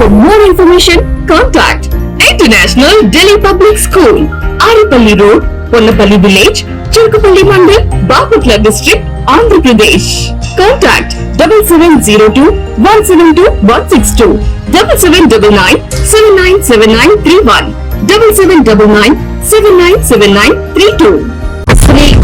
For more information, contact International Delhi Public School, Aripalli Road, Ponnapalli Village, Chirkupalli Mandal, Bapatla District, Andhra Pradesh. Contact 7702-172-162, 7799-797931, 7799-797932.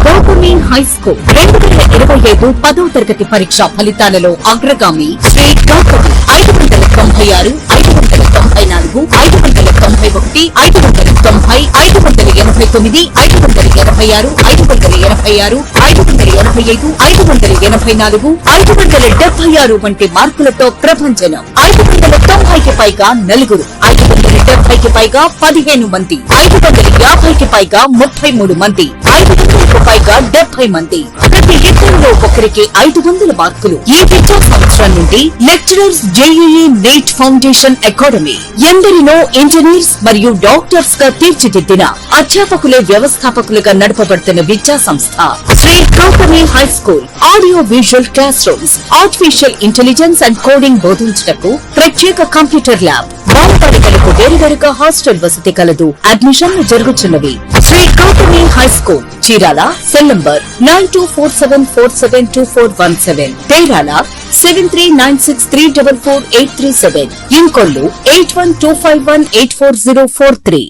Gautami high school రెండు వేల ఇరవై ఐదు పదో తరగతి పరీక్ష ఫలితాలలో అగ్రగామి శ్రీ గౌతమి ఐదు వందల తొంభై ఆరు ఐదు వందల తొంభై నాలుగు ఐదు వందల తొంభై ఒకటి ఐదు వందల తొంభై ఐదు వందల ఎనభై తొమ్మిది ఐదు వందల ఎనభై ఆరు ఐదు వందల ఎనభై ఆరు ఐదు వందల ఎనభై ఐదు ఐదు వందల ఎనభై నాలుగు ఐదు వందల డెబ్బై ఆరు వంటి మార్కులతో ప్రభంజనం ఐదు వందల తొంభైకి పైగా నలుగురు ఐదు వందల డెబ్బైకి పైగా పదిహేను మంది ఐదు వందల యాభైకి పైగా ముప్పై మూడు మంది ఐదు వందలకు పైగా డెబ్బై మంది. ప్రతి ఇద్దరిలో ఒకరికి ఐదు వందల మార్కులు. ఈ విద్యా సంవత్సరం నుండి lecturers JEE NEET foundation academy ఎందరినో ఇంజనీర్స్ మరియు డాక్టర్స్గా తీర్చిదిద్దిన అధ్యాపకులే వ్యవస్థాపకులుగా నడపబడుతున్న విద్యా సంస్థ. Sri Gautami high school audio visual classrooms artificial intelligence and coding బోధించటకు ప్రత్యేక కంప్యూటర్ ల్యాబ్ బాలబాలికలకు వేరువేరుగా హాస్టల్ వసతి కలదు. అడ్మిషన్లు జరుగుతున్నవి Shri Gautami high school Chirala cell number nine two four seven four seven two four one seven. తేరాల seven three nine six three double four eight three seven. Inkollu eight one two five one eight four zero four three.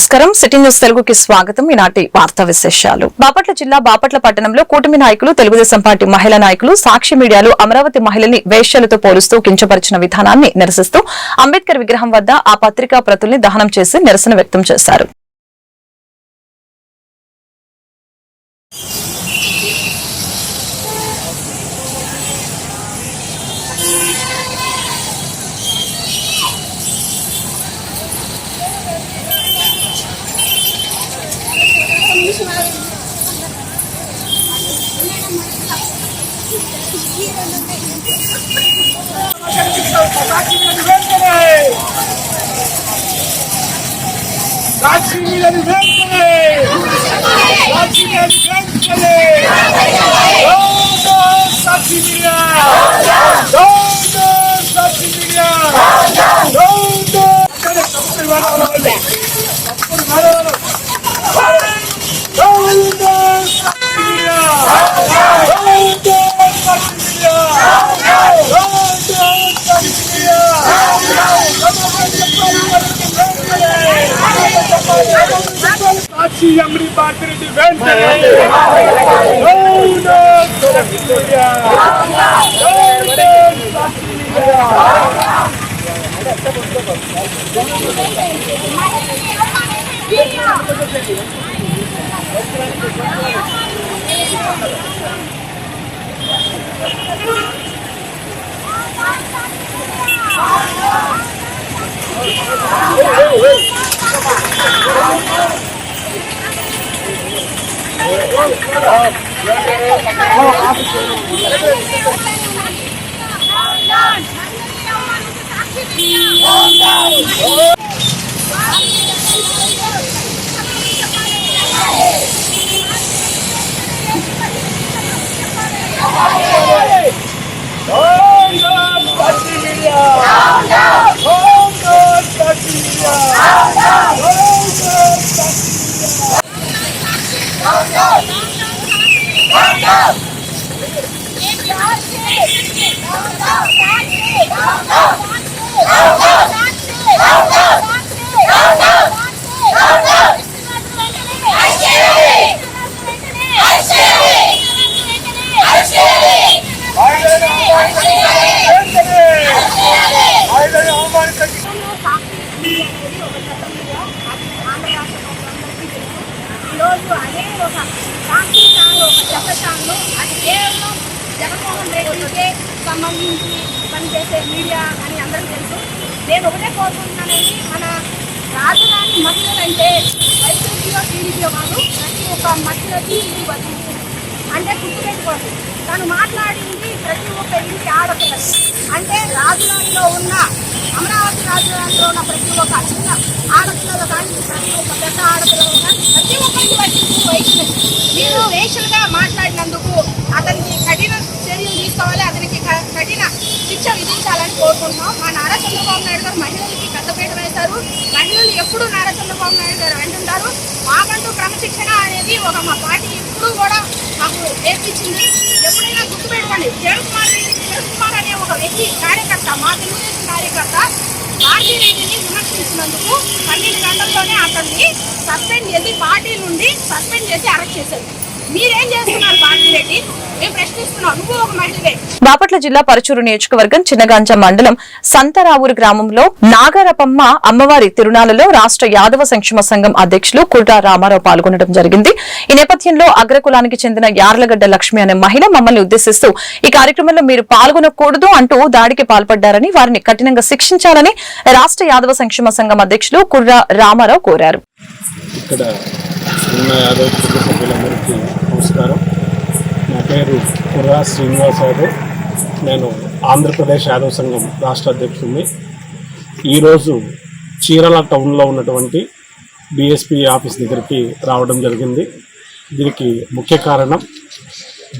నమస్కారం. City news తెలుగుకి స్వాగతం. ఈనాటి వార్తా విశేషాలు. బాపట్ల జిల్లా బాపట్ల పట్టణంలో కూటమి నాయకులు తెలుగుదేశం పార్టీ మహిళా నాయకులు సాక్షి మీడియాలు అమరావతి మహిళల్ని వేష్యాలతో పోలుస్తూ కించపరిచిన విధానాన్ని నిరసిస్తూ అంబేద్కర్ విగ్రహం వద్ద ఆ పత్రికా ప్రతుల్ని దహనం చేసి నిరసన వ్యక్తం చేశారు. సాక్షిని సాక్షి అమరి పాత్రెడ్డి వెంటనే Sakshi media Oh, media down down Sakshi media down down Sakshi వెంటనే ఆయనని అవమానించండి ఈరోజు అదే ఒక సాక్షి ఛానల్ ఒక చెత్త ఛానల్ అది కేవలం జగన్మోహన్ రెడ్డికే సంబంధించి పనిచేసే మీడియా అని అందరికీ తెలుసు నేను ఒకటే కోరుకుంటున్నానండి మన రాజధాని మహిళలంటే వైసీపీలో టీడీపీలో కాదు ప్రతి ఒక్క మహిళకి ఇది వర్తించింది అంటే గుర్తుపెట్టుకోండి తను మాట్లాడింది ప్రతి ఒక్క ఇంటి ఆడపిల్లకి. అంటే రాజధానిలో ఉన్న అమరావతి రాజధానిలో ఉన్న ప్రతి ఒక్క చిన్న ఆడపిల్లలు కానీ ప్రతి ఒక్క పెద్ద ఆడపిల్లలు కానీ ప్రతి ఒక్కరికి వర్తించే వయసు మీరు వేషలుగా మాట్లాడినందుకు అతనికి కఠిన చర్యలు తీసుకోవాలి అతనికి క- కఠిన శిక్ష విధించాలని కోరుకుంటున్నాం. మా నారా చంద్రబాబు నాయుడు గారు మహిళలకి పెద్దపీట వేశారు. మహిళలు ఎప్పుడు నారా చంద్రబాబు నాయుడు గారు వెంటుంటారు. మాకంటూ క్రమశిక్షణ అనేది ఒక మా పార్టీ ఎప్పుడు కూడా నేర్పించింది. ఎప్పుడైనా గుర్తుపెట్టుకోండి కిరణ్ జయకుమార్ రెడ్డి అనే ఒక వ్యక్తి కార్యకర్త మా తెలుగుదేశం కార్యకర్త పార్టీ రెడ్డిని విమర్శించినందుకు పన్నెండు గంటల్లోనే అతన్ని సస్పెండ్ చేసి పార్టీ నుండి సస్పెండ్ చేసి అరెస్ట్ చేశారు. మీరేం చేస్తున్నారు మేము ప్రశ్నిస్తున్నాం. నువ్వు ఒక మహిళవే. బాపట్ల జిల్లా పరచూరు నియోజకవర్గం చిన్నగాంజ మండలం సంతరావూరు గ్రామంలో నాగరపమ్మ అమ్మవారి తిరునాలలో రాష్ట్ర యాదవ సంక్షేమ సంఘం అధ్యక్షులు కుర్రా రామారావు పాల్గొనడం జరిగింది. ఈ నేపథ్యంలో అగ్రకులానికి చెందిన యార్లగడ్డ లక్ష్మి అనే మహిళ మమ్మల్ని ఉద్దేశిస్తూ ఈ కార్యక్రమంలో మీరు పాల్గొనకూడదు అంటూ దాడికి పాల్పడ్డారని వారిని కఠినంగా శిక్షించాలని రాష్ట్ర యాదవ సంక్షేమ సంఘం అధ్యక్షులు కుర్రా రామారావు కోరారు. ఇక్కడ ఉన్న యాదవ్ కుటుంబ సభ్యులందరికీ నమస్కారం. నా పేరు కుర్రా శ్రీనివాస్ యాదవ్ నేను ఆంధ్రప్రదేశ్ యాదవ్ సంఘం రాష్ట్ర అధ్యక్షుడిని. ఈరోజు చీరాల టౌన్లో ఉన్నటువంటి బీఎస్పీ ఆఫీస్ దగ్గరికి రావడం జరిగింది. దీనికి ముఖ్య కారణం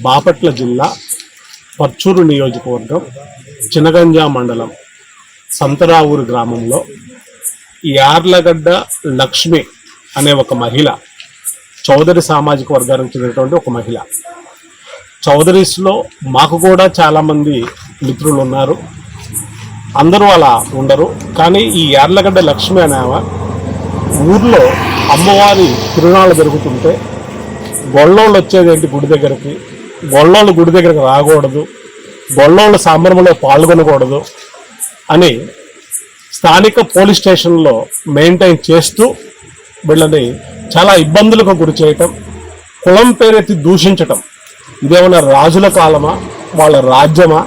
బాపట్ల జిల్లా పర్చూరు నియోజకవర్గం చినగంజా మండలం సంతరావూరు గ్రామంలో యార్లగడ్డ లక్ష్మి అనే ఒక మహిళ చౌదరి సామాజిక వర్గానికి చెందినటువంటి ఒక మహిళ. చౌదరీస్లో మాకు కూడా చాలామంది మిత్రులు ఉన్నారు అందరూ అలా ఉండరు. కానీ ఈ యార్లగడ్డ లక్ష్మి అనేవ ఊర్లో అమ్మవారి తిరునాళ్ళు జరుగుతుంటే గొల్లోళ్ళు వచ్చేదేంటి గుడి దగ్గరికి? గొల్లోళ్ళు గుడి దగ్గరికి రాకూడదు. గొల్లోళ్ళు సంబరంలో పాల్గొనకూడదు అని స్థానిక పోలీస్ స్టేషన్లో మెయింటైన్ చేస్తూ వీళ్ళని చాలా ఇబ్బందులకు గురి చేయటం కులం పేరెత్తి దూషించటం ఇదేమన్నా రాజుల కాలమా వాళ్ళ రాజ్యమా?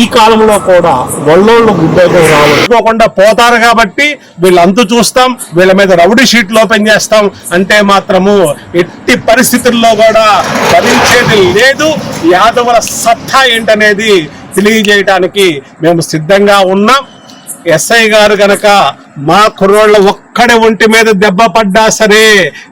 ఈ కాలంలో కూడా వల్లోళ్ళు గుడ్డైతే రావడం. పోతారు కాబట్టి వీళ్ళంతు చూస్తాం వీళ్ళ మీద రౌడీ షీట్లు ఓపెన్ చేస్తాం అంటే మాత్రము ఎట్టి పరిస్థితుల్లో కూడా భరించేది లేదు. యాదవుల సత్తా ఏంటనేది తెలియజేయడానికి మేము సిద్ధంగా ఉన్నాం. ఎస్ఐ గారు గనక మా కుర్రోళ్ళ ఒక్కడే ఒంటి మీద దెబ్బ పడ్డా సరే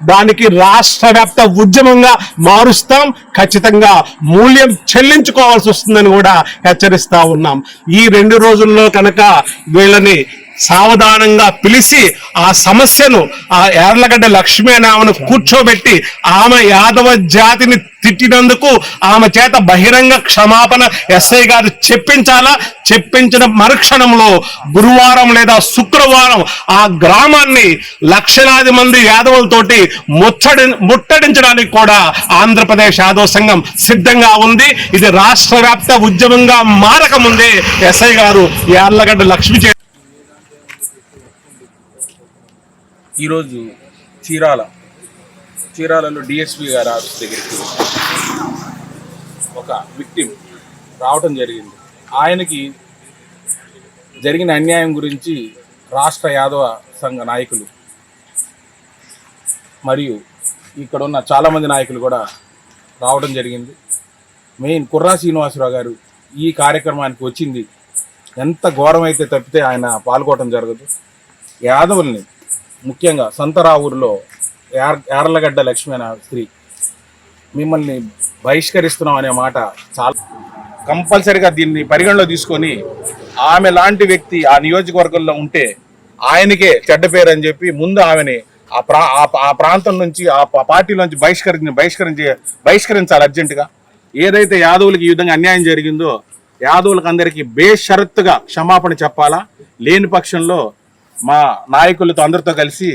దానికి రాష్ట్ర వ్యాప్త ఉద్యమంగా మారుస్తాం. ఖచ్చితంగా మూల్యం చెల్లించుకోవాల్సి వస్తుందని కూడా హెచ్చరిస్తా ఉన్నాం. ఈ రెండు రోజుల్లో కనుక వీళ్ళని సావధానంగా పిలిచి ఆ సమస్యను ఆ యార్లగడ్డ లక్ష్మీ అనే ఆమెను కూర్చోబెట్టి ఆమె యాదవ జాతిని తిట్టినందుకు ఆమె చేత బహిరంగ క్షమాపణ ఎస్ఐ గారు చెప్పించాలా? చెప్పించిన మరుక్షణంలో గురువారం లేదా శుక్రవారం ఆ గ్రామాన్ని లక్షలాది మంది యాదవులతోటి ముచ్చడి ముట్టడించడానికి కూడా ఆంధ్రప్రదేశ్ యాదవ సంఘం సిద్ధంగా ఉంది. ఇది రాష్ట్ర వ్యాప్త ఉద్యమంగా మారకముందే ఎస్ఐ గారు యార్లగడ్డ లక్ష్మి ఈరోజు చీరాల చీరాలలో డిఎస్పి గారి ఆఫీస్ దగ్గరికి ఒక విక్టిమ్ రావటం జరిగింది. ఆయనకి జరిగిన అన్యాయం గురించి రాష్ట్ర యాదవ సంఘ నాయకులు మరియు ఇక్కడ ఉన్న చాలామంది నాయకులు కూడా రావడం జరిగింది. మెయిన్ కుర్రా శ్రీనివాసరావు గారు ఈ కార్యక్రమానికి వచ్చింది. ఎంత ఘోరమైతే తప్పితే ఆయన పాల్గొనడం జరగదు. యాదవుల్ని ముఖ్యంగా సంతరావూరులో యార్ యార్లగడ్డ లక్ష్మి అనే స్త్రీ. మిమ్మల్ని బహిష్కరిస్తున్నాం అనే మాట చాలా కంపల్సరిగా దీన్ని పరిగణలో తీసుకొని ఆమె లాంటి వ్యక్తి ఆ నియోజకవర్గంలో ఉంటే ఆయనకే చెడ్డ పేరు అని చెప్పి ముందు ఆమెని ఆ ప్రా ఆ- ఆ ప్రాంతం నుంచి ఆ పార్టీలోంచి పార్టీ నుంచి బహిష్కరించి బహిష్కరించి బహిష్కరించాలి అర్జెంటుగా. ఏదైతే యాదవులకి ఈ విధంగా అన్యాయం జరిగిందో యాదవులకు అందరికీ బేషరత్తుగా క్షమాపణ చెప్పాలా? లేని పక్షంలో మా నాయకులతో అందరితో కలిసి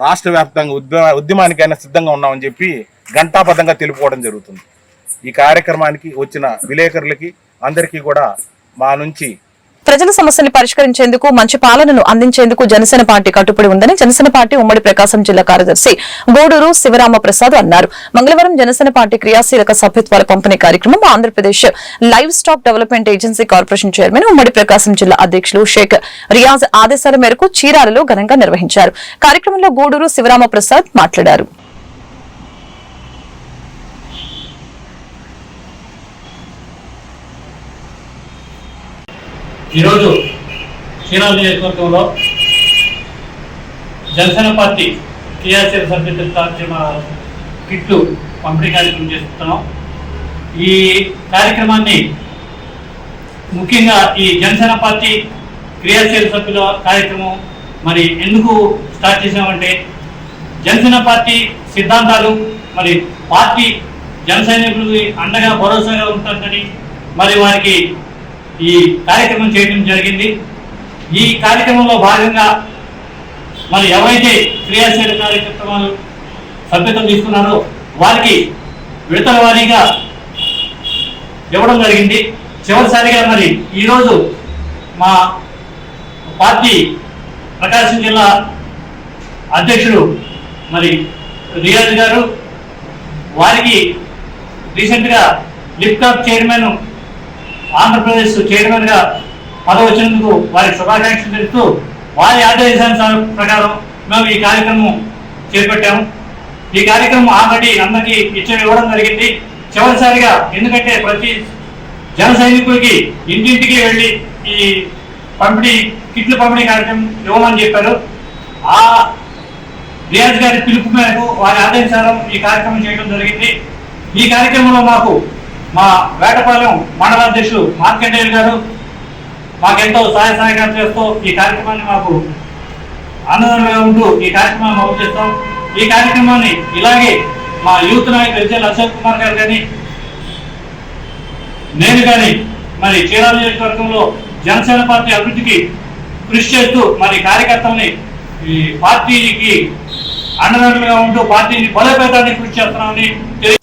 రాష్ట్ర వ్యాప్తంగా ఉద్యమ ఉద్యమానికైనా సిద్ధంగా ఉన్నామని చెప్పి ఘంటాబద్ధంగా తెలుపుకోవడం జరుగుతుంది. ఈ కార్యక్రమానికి వచ్చిన విలేకరులకి అందరికీ కూడా మా నుంచి ప్రజల సమస్యల్ని పరిష్కరించేందుకు మంచి పాలనను అందించేందుకు జనసేన పార్టీ కట్టుబడి ఉందని జనసేన పార్టీ ఉమ్మడి ప్రకాశం జిల్లా కార్యదర్శి గూడూరు శివరామ ప్రసాద్ అన్నారు. మంగళవారం జనసేన పార్టీ క్రియాశీలక సభ్యత్వాల పంపిణీ కార్యక్రమం Andhra Pradesh live stock development agency corporation chairman ఉమ్మడి ప్రకాశం జిల్లా అధ్యక్షులు షేక్ రియాజ్ ఆదేశాల మేరకు చీరాలలో ఘనంగా నిర్వహించారు. కార్యక్రమంలో గూడూరు శివరామ ప్రసాద్ మాట్లాడారు. ఈరోజు చీరాల నియోజకవర్గంలో జనసేన పార్టీ క్రియాశీల సభ్యుల కార్యక్రమ కిట్లు పంపిణీ కార్యక్రమం చేస్తున్నాం. ఈ కార్యక్రమాన్ని ముఖ్యంగా ఈ జనసేన పార్టీ క్రియాశీల సభ్యుల కార్యక్రమం మరి ఎందుకు స్టార్ట్ చేసామంటే జనసేన పార్టీ సిద్ధాంతాలు మరి పార్టీ జన సైనికులకి అండగా భరోసాగా ఉంటుందని మరి వారికి ఈ కార్యక్రమం చేయడం జరిగింది. ఈ కార్యక్రమంలో భాగంగా మరి ఎవరైతే క్రియాశీల కార్యక్రమాలు సభ్యత్వం తీసుకున్నారో వారికి విడతల వారీగా ఇవ్వడం జరిగింది. చివరిసారిగా మరి ఈరోజు మా పార్టీ ప్రకాశం జిల్లా అధ్యక్షుడు మరి రియాజ్ గారు వారికి రీసెంట్గా లిప్టాప్ చైర్మన్ ఆంధ్రప్రదేశ్ చైర్మన్గా పదవి వచ్చినందుకు వారికి శుభాకాంక్షలు తెలుపుతూ వారి ఆదేశాల ప్రకారం మేము ఈ కార్యక్రమం చేపట్టాము. ఈ కార్యక్రమం ఆల్రెడీ అందరికీ ఇచ్చి ఇవ్వడం జరిగింది చివరిసారిగా ఎందుకంటే ప్రతి జన సైనికులకి ఇంటింటికి వెళ్ళి ఈ పంపిణీ కిట్లు పంపిణీ కార్యక్రమం ఇవ్వమని చెప్పారు. ఆ రియాజ్ గారి పిలుపు మేరకు వారి ఆదేశాలు ఈ కార్యక్రమం చేయడం జరిగింది. ఈ కార్యక్రమంలో మాకు మా వేటపాలెం మండల అధ్యక్షులు మార్కండేయులు గారు మాకెంతో సహాయ సహకారం చేస్తూ ఈ కార్యక్రమాన్ని మాకు ఆనందంగా ఉంటూ ఈ కార్యక్రమాన్ని అమలు చేస్తాం. ఈ కార్యక్రమాన్ని ఇలాగే మా యూత్ నాయకులు ఎస్ఎల్ అశోక్ కుమార్ గారు కానీ నేను కానీ మరి చీరాల నియోజకవర్గంలో జనసేన పార్టీ అభివృద్ధికి కృషి చేస్తూ మరి కార్యకర్తల్ని ఈ పార్టీకి అండదండలుగా ఉంటూ పార్టీని బలోపేతానికి కృషి చేస్తున్నామని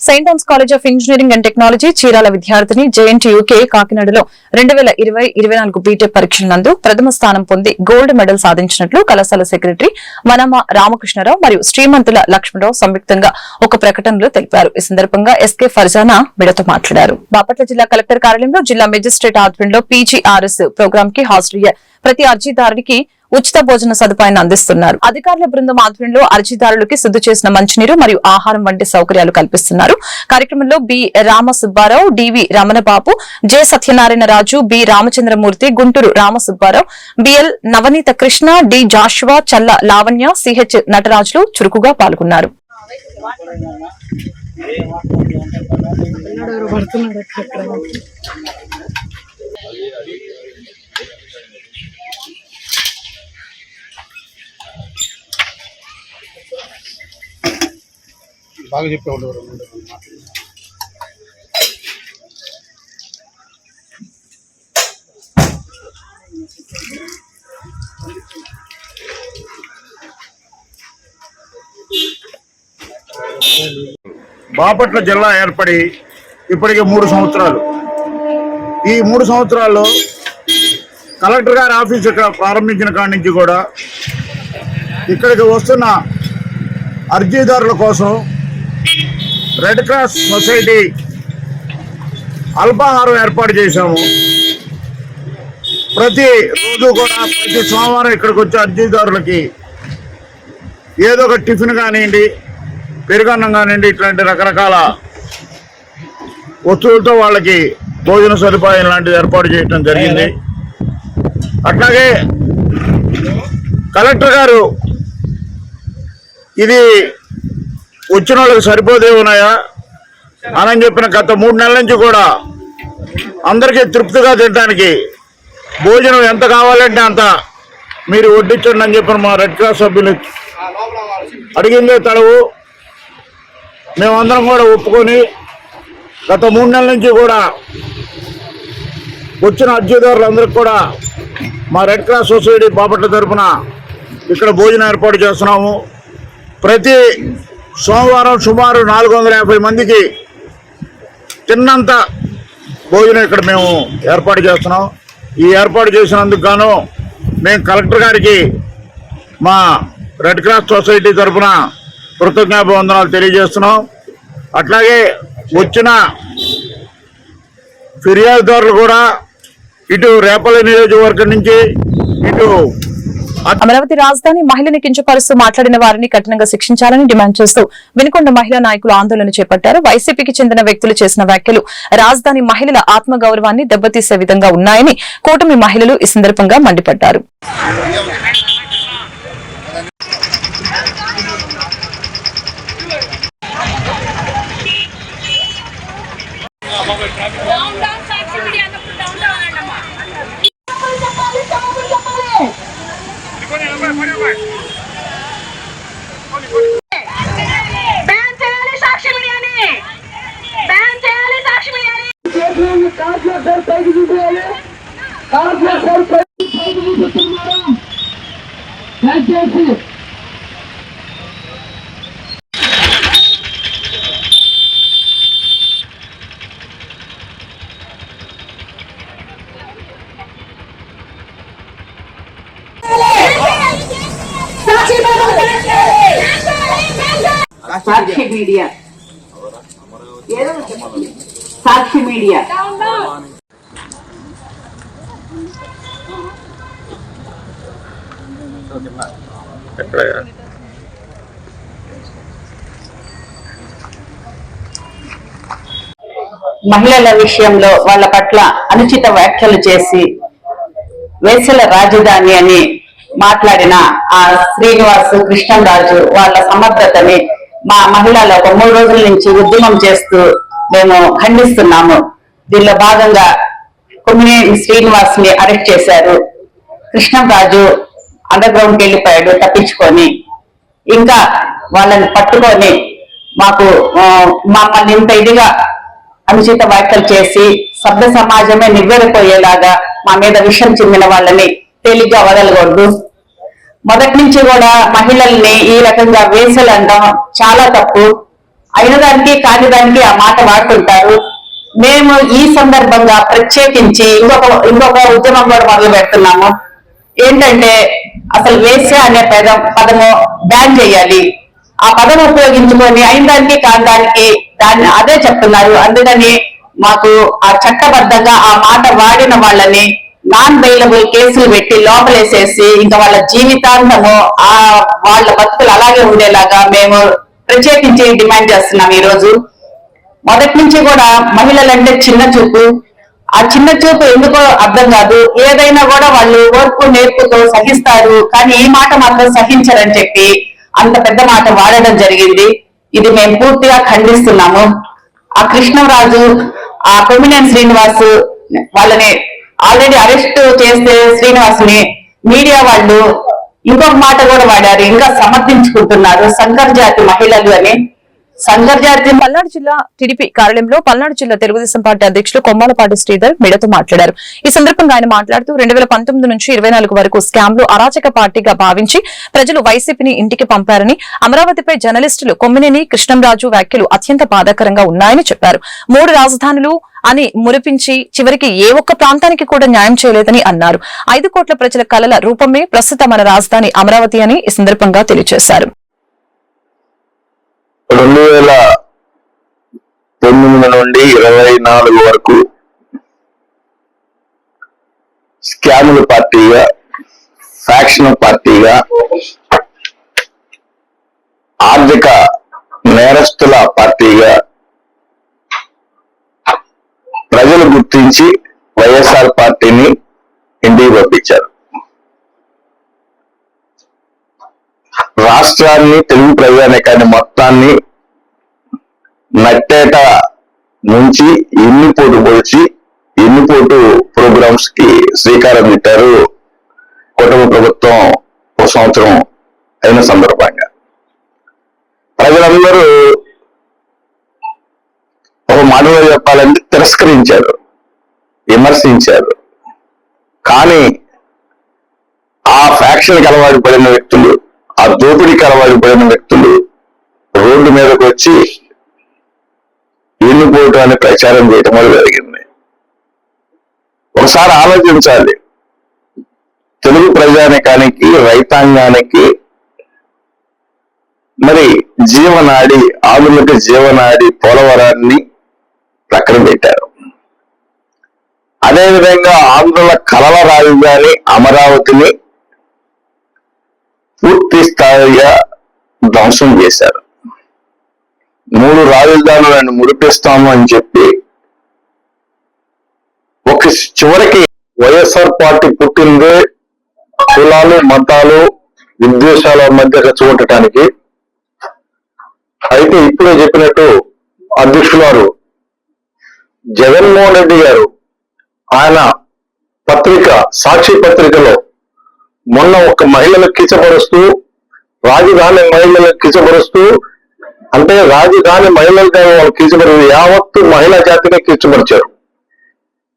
saint Ann's college of engineering and technology Chirala విద్యార్థిని జేఎన్టీ యూకే కాకినాడలో రెండు వేల ఇరవై ఇరవై నాలుగు బీటెక్ పరీక్షల నందు ప్రథమ స్థానం పొంది గోల్డ్ మెడల్ సాధించినట్లు కళాశాల సెక్రటరీ మనమ రామకృష్ణరావు మరియు శ్రీమంతుల లక్ష్మణరావు సంయుక్తంగా ఒక ప్రకటనలో తెలిపారు. ఈ సందర్భంగా ఎస్కే ఫర్జానా మీడతో మాట్లాడారు. బాపట్ల జిల్లా కలెక్టర్ కార్యాలయంలో జిల్లా మెజిస్ట్రేట్ ఆధ్వర్యంలో పీజీఆర్ఎస్ ప్రోగ్రామ్కి హాజరయ్యారు ప్రతి అర్జీదారునికి ఉచిత భోజన సదుపాయాన్ని అందిస్తున్నారు. అధికారుల బృందం ఆధ్వర్యంలో అర్జీదారులకి శుద్ధి చేసిన మంచినీరు మరియు ఆహారం వంటి సౌకర్యాలు కల్పిస్తున్నారు. కార్యక్రమంలో B Rama Subbarao DV Ramanababu J Satyanarayana Raju B Ramachandramurthy Guntur Rama Subbarao BL Navaneetha Krishna D Joshua Challa Lavanya CH నటరాజులు చురుకుగా పాల్గొన్నారు. బాగా చెప్పేవాళ్ళు బాపట్ల జిల్లా ఏర్పడి ఇప్పటికే మూడు సంవత్సరాలు. ఈ మూడు సంవత్సరాల్లో కలెక్టర్ గారి ఆఫీస్ ఇక్కడ ప్రారంభించిన కాడి నుంచి కూడా ఇక్కడికి వస్తున్న అర్జీదారుల కోసం రెడ్ క్రాస్ సొసైటీ అల్పాహారం ఏర్పాటు చేశాము. ప్రతి రోజు కూడా ప్రతి సోమవారం ఇక్కడికి వచ్చే అర్జీదారులకి ఏదో ఒక టిఫిన్ కానివ్వండి పెరుగన్నం కానివ్వండి ఇట్లాంటి రకరకాల వస్తువులతో వాళ్ళకి భోజన సదుపాయం లాంటిది ఏర్పాటు చేయడం జరిగింది. అట్లాగే కలెక్టర్ గారు ఇది వచ్చిన వాళ్ళకి సరిపోదే ఉన్నాయా? అని చెప్పిన గత మూడు నెలల నుంచి కూడా అందరికీ తృప్తిగా తినడానికి భోజనం ఎంత కావాలంటే అంత మీరు వడ్డించండి అని చెప్పిన మా రెడ్ క్రాస్ సభ్యులు అడిగిందే తడవు. మేమందరం కూడా ఒప్పుకొని గత మూడు నెలల నుంచి కూడా వచ్చిన అర్జీదారులందరికీ కూడా మా రెడ్ క్రాస్ సొసైటీ బాపట్ల తరఫున ఇక్కడ భోజనం ఏర్పాటు చేస్తున్నాము. ప్రతి సోమవారం సుమారు నాలుగు వందల యాభై మందికి తిన్నంత భోజనం ఇక్కడ మేము ఏర్పాటు చేస్తున్నాం. ఈ ఏర్పాటు చేసినందుకు గాను మేము కలెక్టర్ గారికి మా రెడ్ క్రాస్ సొసైటీ తరఫున కృతజ్ఞాభివందనాలు తెలియజేస్తున్నాం. అట్లాగే వచ్చిన ఫిర్యాదుదారులు కూడా ఇటు రేపల్లి నియోజకవర్గం నుంచి ఇటు అమరావతి రాజధాని మహిళని కించపరుస్తూ మాట్లాడిన వారిని కఠినంగా శిక్షించాలని డిమాండ్ చేస్తూ వినుకొండ మహిళా నాయకులు ఆందోళన చేపట్టారు. వైసీపీకి చెందిన వ్యక్తులు చేసిన వ్యాఖ్యలు రాజధాని మహిళల ఆత్మగౌరవాన్ని దెబ్బతీసే విధంగా ఉన్నాయని కూటమి మహిళలు ఈ సందర్భంగా మండిపడ్డారు. బ్యాన్ చేయాలి సాక్షి మీడియాని బ్యాన్ చేయాలి సాక్షి సాక్షి మీడియా. సాక్షి మీడియా మహిళల విషయంలో వాళ్ళ పట్ల అనుచిత వ్యాఖ్యలు చేసి వేసల రాజధాని అని మాట్లాడిన ఆ శ్రీనివాస్ కృష్ణంరాజు వాళ్ళ సమర్థతని మా మహిళలు ఒక మూడు రోజుల నుంచి ఉద్యమం చేస్తూ మేము ఖండిస్తున్నాము. దీనిలో భాగంగా కొమ్మినే శ్రీనివాస్ని అరెస్ట్ చేశారు. కృష్ణరాజు అండర్ గ్రౌండ్కి వెళ్ళిపోయాడు తప్పించుకొని. ఇంకా వాళ్ళని పట్టుకొని మాకు మమ్మల్ని ఇంత ఇదిగా అనుచిత వ్యాఖ్యలు చేసి సభ్య సమాజమే నివ్వెరపోయేలాగా మా మీద విషం చెందిన వాళ్ళని తేలిగ్గా వదలకూడదు. మొదటి నుంచి కూడా మహిళల్ని ఈ రకంగా వేసలంటాం చాలా తప్పు. అయిన దానికి కాని దానికి ఆ మాట వాడుతుంటారు. మేము ఈ సందర్భంగా ప్రత్యేకించి ఇంకొక ఇంకొక ఉద్యమం కూడా మొదలు పెడుతున్నాము. ఏంటంటే అసలు వేసే అనే పదం పదము బ్యాన్ చేయాలి. ఆ పదం ఉపయోగించుకొని అయిన దానికి కాని దానికి దాన్ని అదే చెప్తున్నారు. అందుకని మాకు ఆ చట్టబద్ధంగా ఆ మాట వాడిన వాళ్ళని నాన్ బెయిలబుల్ కేసులు పెట్టి లోపలేసేసి ఇంకా వాళ్ళ జీవితాంతము ఆ వాళ్ళ బతుకులు అలాగే ఉండేలాగా మేము ప్రత్యేకించి డిమాండ్ చేస్తున్నాం ఈ రోజు మొదటి నుంచి కూడా మహిళలంటే చిన్న చూపు. ఆ చిన్న చూపు ఎందుకో అర్థం కాదు. ఏదైనా కూడా వాళ్ళు ఓర్పు నేర్పుతో సహిస్తారు. కానీ ఈ మాట మాత్రం సహించరని చెప్పి అంత పెద్ద మాట వాడడం జరిగింది. ఇది మేము పూర్తిగా ఖండిస్తున్నాము. ఆ కృష్ణరాజు ఆ కొమ్మినేని శ్రీనివాస్ వాళ్ళని ఆల్రెడీ అరెస్ట్ చేస్తే శ్రీనివాస్ని మీడియా వాళ్ళు ఇంకొక మాట కూడా వాడారు ఇంకా సమర్థించుకుంటున్నారు. సంకర్ జాతి మహిళలు అని. పల్నాడు జిల్లా టీడీపీ కార్యాలయంలో పల్నాడు జిల్లా తెలుగుదేశం పార్టీ అధ్యక్షులు కొమ్మాలపాటి శ్రీధర్ మీడియాతో మాట్లాడారు. ఈ సందర్భంగా ఆయన మాట్లాడుతూ రెండు వేల పంతొమ్మిది నుంచి ఇరవై నాలుగు వరకు స్కామ్ అరాచక పార్టీగా భావించి ప్రజలు వైసీపీని ఇంటికి పంపారని అమరావతిపై జర్నలిస్టులు కొమ్మినేని కృష్ణంరాజు వ్యాఖ్యలు అత్యంత బాధాకరంగా ఉన్నాయని చెప్పారు. మూడు రాజధానులు అని మురిపించి చివరికి ఏ ఒక్క ప్రాంతానికి కూడా న్యాయం చేయలేదని అన్నారు. ఐదు కోట్ల ప్రజల కలల రూపమే ప్రస్తుత మన రాజధాని అమరావతి అని ఈ సందర్భంగా తెలియజేశారు. రెండు వేల తొమ్మిది నుండి ఇరవై నాలుగు వరకు స్కాముల పార్టీగా ఫ్యాక్షన్ పార్టీగా ఆర్థిక నేరస్తుల పార్టీగా ప్రజలు గుర్తించి వైఎస్ఆర్ పార్టీని ఇంటికి పంపించారు. రాష్ట్రాన్ని తెలుగు ప్రజానికాన్ని మొత్తాన్ని నట్టేట నుంచి ఇన్ని పోటు పొడిచి ఎన్నిపోటు ప్రోగ్రామ్స్కి శ్రీకారం చుట్టారు. కుటుంబ ప్రభుత్వం ఒక సంవత్సరం అయిన సందర్భంగా. ప్రజలందరూ ఒక మాటలో చెప్పాలంటే తిరస్కరించారు విమర్శించారు. కానీ ఆ ఫ్యాక్షన్ అలవాటు పడిన వ్యక్తులు ఆ దోపిడీకి అలవాటు పడిన వ్యక్తులు రోడ్డు మీదకు వచ్చి ఎన్నుకోవటం అని ప్రచారం చేయటం వల్ల జరిగింది. ఒకసారి ఆలోచించాలి. తెలుగు ప్రజానికానికి రైతాంగానికి మరి జీవనాడి ఆధునిక జీవనాడి పోలవరాన్ని ప్రక్కన పెట్టారు. అదేవిధంగా ఆంధ్రుల కలల రాజధాని అమరావతిని పూర్తి స్థాయిగా ధ్వంసం చేశారు. మూడు రాజధానులను ముడిపిస్తాము అని చెప్పి ఒక చివరికి వైఎస్ఆర్ పార్టీ పుట్టిందే కులాలు మతాలు విద్వేషాల మధ్య చూడటానికి అయితే ఇప్పుడే చెప్పినట్టు అధ్యక్షులు జగన్మోహన్ రెడ్డి గారు ఆయన పత్రిక సాక్షి పత్రికలో మొన్న ఒక మహిళను కిచపరుస్తూ రాజధాని మహిళలను కిచపరుస్తూ అంటే రాజు కాని మహిళలు వాళ్ళు కిచపరు యావత్తు మహిళా జాతిని కిచపరిచారు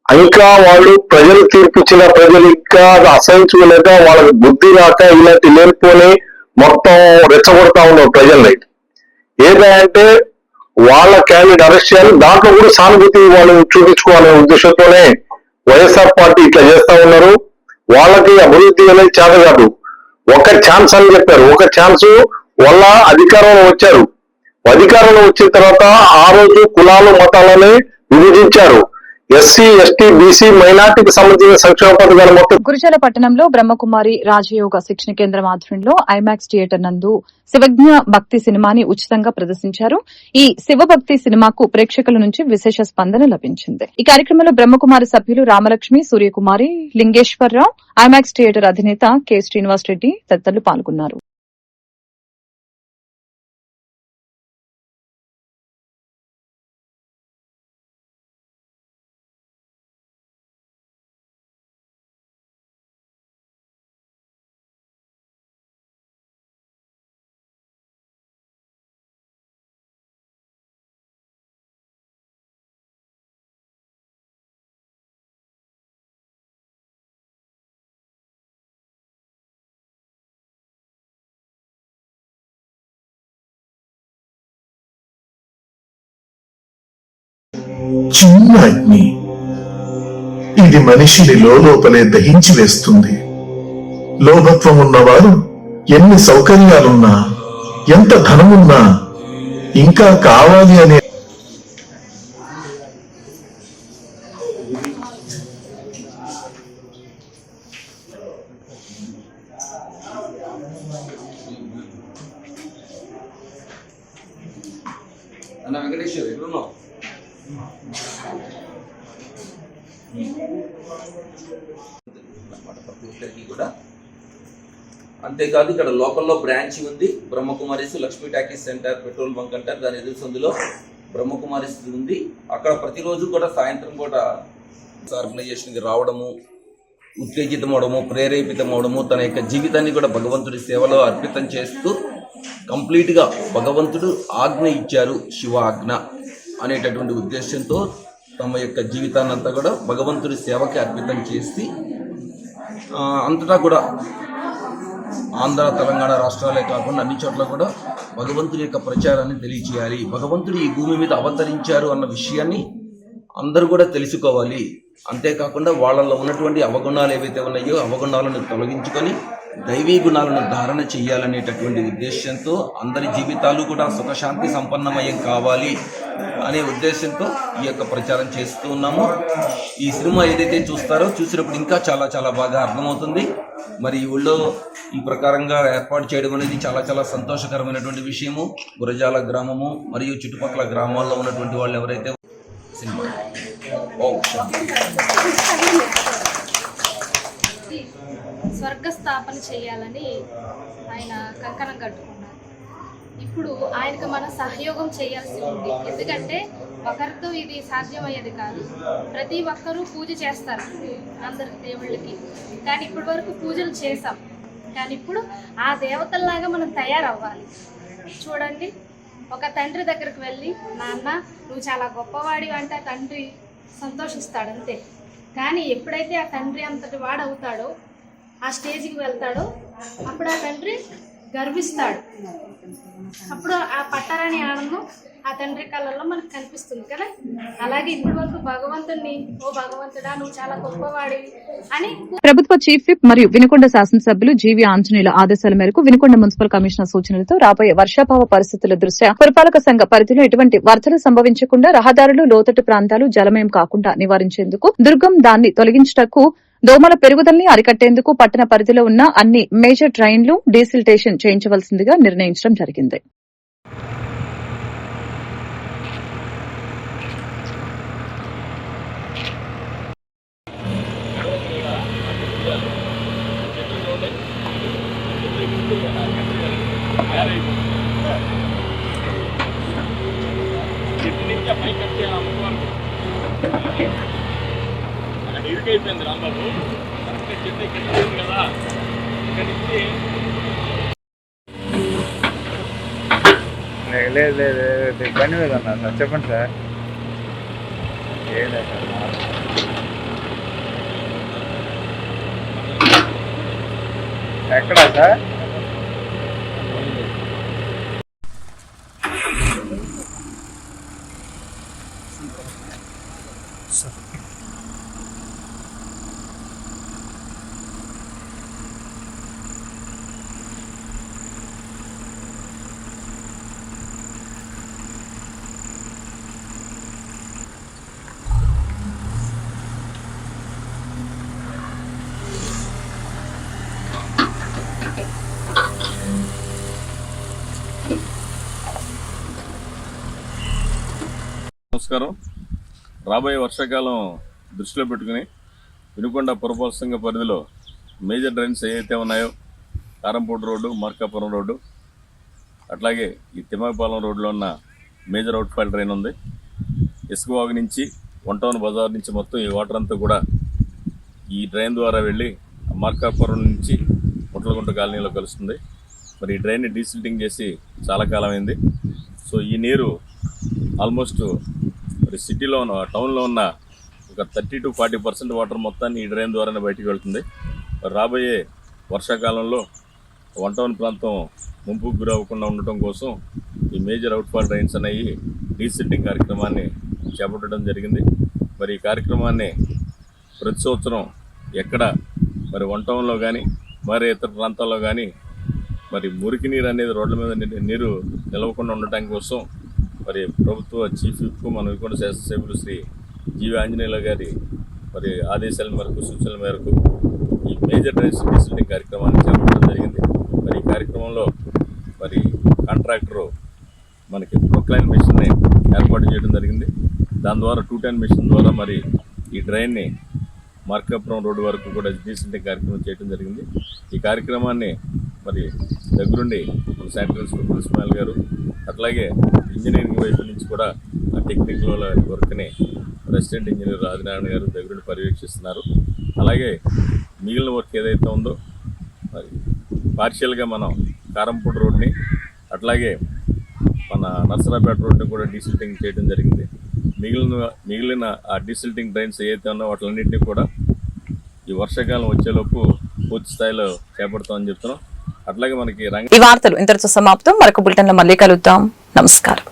ఇంకా వాళ్ళు ప్రజలు తీర్పిచ్చిన ప్రజలు ఇంకా అసహించుకోలేక వాళ్ళకి బుద్ధి రాక ఇలాంటి లేనిపోని మొత్తం రెచ్చగొడతా ఉన్నారు ప్రజల్ని. ఏదంటే వాళ్ళ క్యాండిడేట్ అరెస్ట్ చేయాలి దాంట్లో కూడా సానుభూతి వాళ్ళు చూపించుకోవాలనే ఉద్దేశంతోనే వైఎస్ఆర్ పార్టీ ఇట్లా చేస్తా ఉన్నారు. వాళ్ళకి అభివృద్ధి అనేది చేత కాదు. ఒక ఛాన్స్ అని చెప్పారు. ఒక ఛాన్స్ వల్ల అధికారంలో వచ్చారు. అధికారంలో వచ్చిన తర్వాత ఆ రోజు కులాలు మతాలని విభజించారు. ఎస్సీ ఎస్టీ బీసీ మైనార్టీకి సంబంధించిన సంక్షేమ పథకాలు మొత్తం గురుజల పట్టణంలో బ్రహ్మకుమారి రాజయోగ శిక్షణ కేంద్రం ఆధ్వర్యంలో ఐమాక్స్ థియేటర్ నందు శివజ్ఞ భక్తి సినిమాని ఉచితంగా ప్రదర్శించారు. ఈ శివభక్తి సినిమాకు ప్రేక్షకుల నుంచి విశేష స్పందన లభించింది. ఈ కార్యక్రమంలో బ్రహ్మకుమారి సభ్యులు రామలక్ష్మి సూర్యకుమారి లింగేశ్వరరావు ఐమాక్స్ థియేటర్ అధినేత కె. శ్రీనివాస్ రెడ్డి తదితరులు పాల్గొన్నారు. చిన్న అగ్ని ఇది మనిషిని లోపలే దహించి వేస్తుంది. లోభత్వం ఉన్నవారు ఎన్ని సౌకర్యాలున్నా ఎంత ధనమున్నా ఇంకా కావాలి అనే అన్న వెంకటేశ్వర్ ఎక్కడున్నావు అన్నమాట ప్రతి ఒక్కరికి కూడా అంతేకాదు ఇక్కడ లోకల్లో బ్రాంచ్ ఉంది. Brahmakumaris Lakshmi talkies centre petrol bunk అంటారు. దాని ఎదురు సందులో బ్రహ్మకుమారిస్ ఉంది. అక్కడ ప్రతిరోజు కూడా సాయంత్రం కూడా ఆర్గనైజేషన్కి రావడము ఉత్తేజితం అవడము ప్రేరేపితం అవడము తన యొక్క జీవితాన్ని కూడా భగవంతుడి సేవలో అర్పితం చేస్తూ కంప్లీట్గా భగవంతుడు ఆజ్ఞ ఇచ్చారు. శివ ఆజ్ఞ అనేటటువంటి ఉద్దేశంతో తమ యొక్క జీవితాన్నంతా కూడా భగవంతుడి సేవకి అర్పితం చేసి అంతటా కూడా ఆంధ్ర తెలంగాణ రాష్ట్రాలే కాకుండా అన్ని చోట్ల కూడా భగవంతుడి యొక్క ప్రచారాన్ని తెలియచేయాలి. భగవంతుడు ఈ భూమి మీద అవతరించారు అన్న విషయాన్ని అందరూ కూడా తెలుసుకోవాలి. అంతేకాకుండా వాళ్ళల్లో ఉన్నటువంటి అవగుణాలు ఏవైతే ఉన్నాయో అవగుణాలను తొలగించుకొని దైవీ గుణాలను ధారణ చేయాలనేటటువంటి ఉద్దేశంతో అందరి జీవితాలు కూడా సుఖశాంతి సంపన్నమయం కావాలి అనే ఉద్దేశంతో ఈ యొక్క ప్రచారం చేస్తూ ఉన్నాము. ఈ సినిమా ఏదైతే చూస్తారో చూసినప్పుడు ఇంకా చాలా చాలా బాగా అర్థమవుతుంది. మరి ఈ ఊళ్ళో ఈ ప్రకారంగా ఏర్పాటు చేయడం అనేది చాలా చాలా సంతోషకరమైనటువంటి విషయము. గురజాల గ్రామము మరియు చుట్టుపక్కల గ్రామాల్లో ఉన్నటువంటి వాళ్ళు ఎవరైతే సినిమా? ఓ స్వర్గస్థాపన చేయాలని ఆయన కంకణం కట్టుకున్నారు. ఇప్పుడు ఆయనకు మనం సహయోగం చేయాల్సి ఉంది. ఎందుకంటే ఒకరితో ఇది సాధ్యమయ్యేది కాదు. ప్రతి ఒక్కరూ పూజ చేస్తారు అందరి దేవుళ్ళకి. కానీ ఇప్పటి వరకు పూజలు చేసాం కానీ ఇప్పుడు ఆ దేవతల్లాగా మనం తయారవ్వాలి. చూడండి ఒక తండ్రి దగ్గరికి వెళ్ళి నాన్న నువ్వు చాలా గొప్పవాడి అంటే తండ్రి సంతోషిస్తాడు అంతే. కానీ ఎప్పుడైతే ఆ తండ్రి అంతటి వాడు అవుతాడో ఆ స్టేజ్కి వెళ్తాడో. అప్పుడు ఆ తండ్రి గర్విస్తాడు. అప్పుడు ఆ పట్టారని ఆనందం ఆ తండ్రి కళ్ళల్లో మనకు కనిపిస్తుంది కదా? అలాగే ఇప్పటి వరకు భగవంతుడిని ఓ భగవంతుడా నువ్వు చాలా గొప్పవాడి అని ప్రభుత్వ చీఫ్ విప్ మరియు వినుకొండ శాసనసభ్యులు జీవి ఆంజనేయుల ఆదేశాల మేరకు వినుకొండ మున్సిపల్ కమిషనర్ సూచనలతో రాబోయే వర్షాభావ పరిస్థితుల దృష్ట్యా పురపాలక సంఘ పరిధిలో ఎటువంటి వరదలు సంభవించకుండా రహదారులు లోతట్టు ప్రాంతాలు జలమయం కాకుండా నివారించేందుకు దుర్గం దాన్ని తొలగించటకు దోమల పెరుగుదలని అరికట్టేందుకు పట్టణ పరిధిలో ఉన్న అన్ని మేజర్ ట్రైన్లు డీసిల్టేషన్ చేయించవలసిందిగా నిర్ణయించడం జరిగింది ఇరుకైపోయింది రాంబాబు చెట్టు ఇక్కడ కదా ఇక్కడ నుంచి లేదు లేదు లేదు ఇబ్బంది మీద ఉన్నా సార్ చెప్పండి సార్. ఏం లేదు సార్. ఎక్కడా సార్? సార్ నమస్కారం. రాబోయే వర్షాకాలం దృష్టిలో పెట్టుకుని వినుకొండ పురపాలక సంఘ పరిధిలో మేజర్ డ్రైన్స్ ఏవైతే ఉన్నాయో కారంపూడి రోడ్డు మార్కాపురం రోడ్డు అట్లాగే ఈ తిమ్మపాలెం రోడ్లో ఉన్న మేజర్ అవుట్ఫాల్ డ్రైన్ ఉంది. ఇసుకవాగు నుంచి వన్ టౌన్ బజార్ నుంచి మొత్తం ఈ వాటర్ అంతా కూడా ఈ డ్రైన్ ద్వారా వెళ్ళి మార్కాపురం నుంచి ముట్లగుంట కాలనీలో కలుస్తుంది. మరి ఈ డ్రైన్ని డీసిల్టింగ్ చేసి చాలా కాలం అయింది. సో ఈ నీరు ఆల్మోస్ట్ మరి సిటీలో ఉన్న టౌన్లో ఉన్న ఒక thirty to forty percent water మొత్తాన్ని ఈ డ్రైన్ ద్వారానే బయటికి వెళ్తుంది. రాబోయే వర్షాకాలంలో వన్ టౌన్ ప్రాంతం ముంపుకు గురవ్వకుండా ఉండటం కోసం ఈ మేజర్ అవుట్ఫాల్ డ్రైన్స్ అనేవి డీసిల్టింగ్ కార్యక్రమాన్ని చేపట్టడం జరిగింది. మరి ఈ కార్యక్రమాన్ని ప్రతి సంవత్సరం ఎక్కడ మరి వన్ టౌన్లో కానీ మరి ఇతర ప్రాంతాల్లో కానీ మరి మురికి నీరు అనేది రోడ్ల మీద నీరు నిలవకుండా ఉండటానికి కోసం మరి ప్రభుత్వ చీఫ్ విప్ మన వికొండ శాసనసభ్యులు శ్రీ జీవి ఆంజనేయుల గారి మరి ఆదేశాల మేరకు సూచనల మేరకు ఈ మేజర్ డ్రైన్స్ ఫెసిలిటీ కార్యక్రమాన్ని చేపట్టడం జరిగింది. మరి ఈ కార్యక్రమంలో మరి కాంట్రాక్టరు మనకి ప్రొక్లైన్ మిషన్ని ఏర్పాటు చేయడం జరిగింది. దాని ద్వారా టూ టెన్ మిషన్ ద్వారా మరి ఈ డ్రైన్ని మార్కాపురం రోడ్డు వరకు కూడా డీసెంటింగ్ కార్యక్రమం చేయడం జరిగింది. ఈ కార్యక్రమాన్ని మరి దగ్గరుండి మన శానిటరీ ఇన్స్పెక్టర్ ఇస్మాయిల్ గారు అట్లాగే ఇంజనీరింగ్ వైపు నుంచి కూడా ఆ టెక్నికల్ వర్క్ని రెసిడెంట్ ఇంజనీర్ రాజనారాయణ గారు దగ్గరుండి పర్యవేక్షిస్తున్నారు. అలాగే మిగిలిన వర్క్ ఏదైతే ఉందో మరి పార్షియల్గా మనం కారంపూడి రోడ్ని అట్లాగే మన నర్సరాపేట రోడ్ని కూడా డీసిల్టింగ్ చేయడం జరిగింది. మిగిలిన మిగిలిన ఆ డీసిల్టింగ్ డ్రైన్స్ ఏవైతే ఉన్నాయో వాటిలన్నింటినీ కూడా ఈ వర్షాకాలం వచ్చేలోపు పూర్తి స్థాయిలో చేపడతామని చెప్తున్నాం. అట్లాగే మనకి ఈ వార్తలు ఇంతటితో సమాప్తం. మరొక బులెటిన్లో మళ్ళీ కలుద్దాం. నమస్కారం.